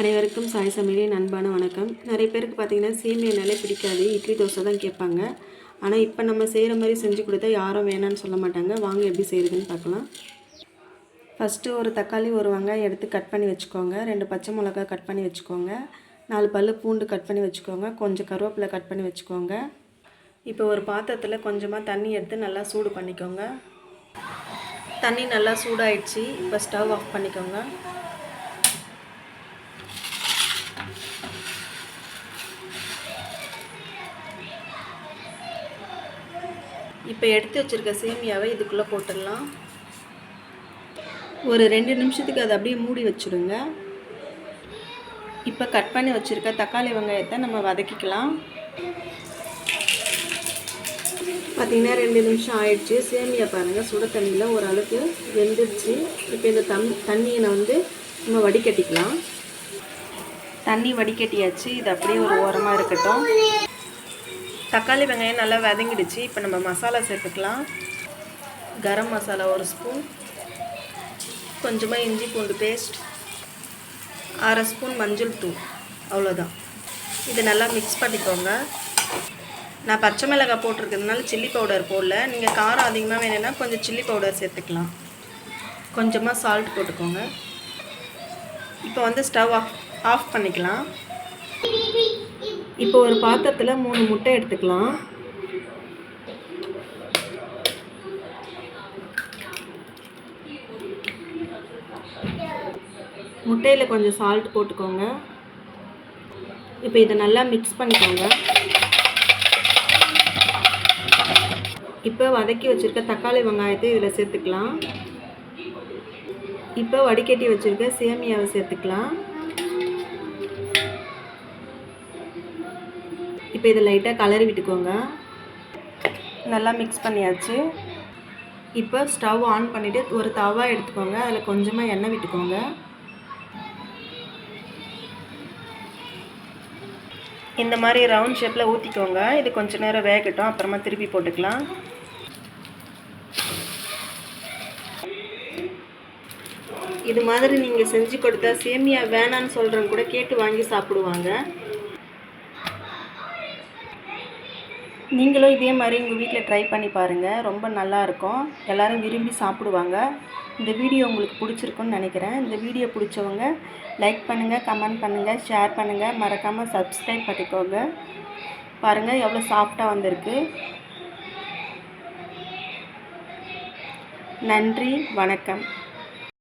அனைவருக்கும் சாய் சமையலின் அன்பான வணக்கம். நிறைய பேருக்கு பார்த்தீங்கன்னா சீமையினாலே பிடிக்காது இட்லி தோசை தான் கேட்பாங்க. ஆனால் இப்போ நம்ம செய்கிற மாதிரி செஞ்சு கொடுத்தா யாரும் வேணான்னு சொல்ல மாட்டாங்க. வாங்க எப்படி செய்கிறதுன்னு பார்க்கலாம். ஃபஸ்ட்டு ஒரு தக்காளி ஒரு வெங்காயம் எடுத்து கட் பண்ணி வச்சுக்கோங்க. ரெண்டு பச்சை மிளகா கட் பண்ணி வச்சுக்கோங்க. நாலு பல்லு பூண்டு கட் பண்ணி வச்சுக்கோங்க. கொஞ்சம் கருவேப்பிலை கட் பண்ணி வச்சுக்கோங்க. இப்போ ஒரு பாத்திரத்தில் கொஞ்சமாக தண்ணி எடுத்து நல்லா சூடு பண்ணிக்கோங்க. தண்ணி நல்லா சூடாயிடுச்சு. இப்போ ஸ்டவ் ஆஃப் பண்ணிக்கோங்க. இப்போ எடுத்து வச்சுருக்க சேமியாவை இதுக்குள்ளே போட்டுடலாம். ஒரு ரெண்டு நிமிஷத்துக்கு அதை அப்படியே மூடி வச்சுடுங்க இப்போ கட் பண்ணி வச்சுருக்க தக்காளி வெங்காயத்தை நம்ம வதக்கிக்கலாம். பார்த்திங்கன்னா ரெண்டு நிமிஷம் ஆயிடுச்சு. சேமியா பாருங்கள் சுட தண்ணியில் ஓரளவுக்கு வெந்துருச்சு இப்போ இந்த தம் தண்ணியை வந்து நம்ம வடிகட்டிக்கலாம். தண்ணி வடிகட்டியாச்சு. இது அப்படியே ஒரு ஓரமாக இருக்கட்டும். தக்காளி வெங்காயம் நல்லா வதங்கிடுச்சு. இப்போ நம்ம மசாலா சேர்த்துக்கலாம். கரம் மசாலா ஒரு ஸ்பூன். கொஞ்சமாக இஞ்சி பூண்டு பேஸ்ட். அரை ஸ்பூன் மஞ்சள் தூள். அவ்வளோதான். இது நல்லா மிக்ஸ் பண்ணிக்கோங்க. நான் பச்சை மிளகாய் போட்டிருக்கிறதுனால சில்லி பவுடர் போடல. நீங்கள் காரம் அதிகமாக வேணும்னா கொஞ்சம் சில்லி பவுடர் சேர்த்துக்கலாம். கொஞ்சமாக சால்ட் போட்டுக்கோங்க. இப்போ வந்து ஸ்டவ் ஆஃப் ஆஃப் பண்ணிக்கலாம். இப்போ ஒரு பாத்திரத்தில் மூணு முட்டை எடுத்துக்கலாம். முட்டையில் கொஞ்சம் சால்ட் போட்டுக்கோங்க. இப்போ இதை நல்லா மிக்ஸ் பண்ணிக்கோங்க. இப்போ வதக்கி வச்சுருக்க தக்காளி வெங்காயத்தை இதில் சேர்த்துக்கலாம். இப்போ வடிகட்டி வச்சுருக்க சேமியாவை சேர்த்துக்கலாம். இப்போ இதை லைட்டாக கலரி விட்டுக்கோங்க. நல்லா மிக்ஸ் பண்ணியாச்சு. இப்போ ஸ்டவ் ஆன் பண்ணிவிட்டு ஒரு தவா எடுத்துக்கோங்க. அதில் கொஞ்சமாக எண்ணெய் விட்டுக்கோங்க. இந்த மாதிரி ரவுண்ட் ஷேப்பில் ஊற்றிக்கோங்க இது கொஞ்ச நேரம் வேகட்டும். அப்புறமா திருப்பி போட்டுக்கலாம். இது மாதிரி நீங்கள் செஞ்சு கொடுத்தா சேமியா வேணான்னு சொல்கிறவங்க கூட கேட்டு வாங்கி சாப்பிடுவாங்க. நீங்களும் இதே மாதிரி உங்கள் வீட்டில் ட்ரை பண்ணி பாருங்கள் ரொம்ப நல்லாயிருக்கும் எல்லோரும் விரும்பி சாப்பிடுவாங்க. இந்த வீடியோ உங்களுக்கு பிடிச்சிருக்குன்னு நினைக்கிறேன். இந்த வீடியோ பிடிச்சவங்க லைக் பண்ணுங்கள் கமெண்ட் பண்ணுங்கள் ஷேர் பண்ணுங்கள் மறக்காமல் சப்ஸ்கிரைப் பண்ணிக்கோங்க. பாருங்கள் எவ்வளோ சாஃப்டாக வந்திருக்கு. நன்றி வணக்கம்.